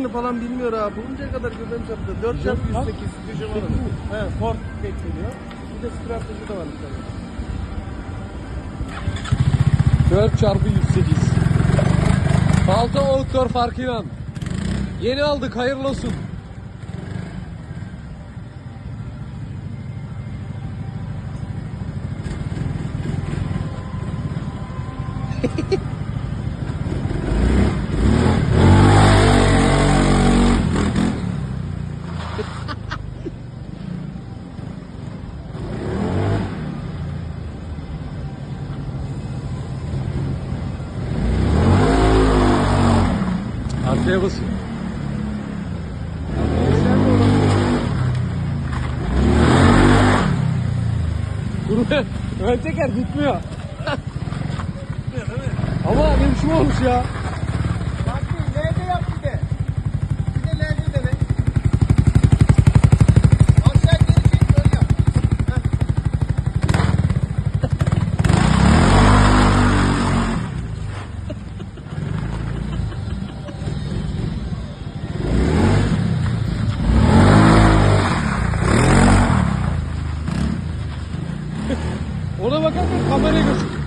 Hızlarını falan bilmiyor abi. Buluncaya kadar göbeğim çarptı. 4 çarpı 108 düşe var. He, Ford bekleniyor. Bir de strateji de var tane. 4 çarpı 108. Balta Outdoor farkıyla. Yeni aldık hayırlı olsun. Arkaya basın. Ön teker gitmiyor. Ama ne biçim olmuş ya. Ona bakarken kameraya göster.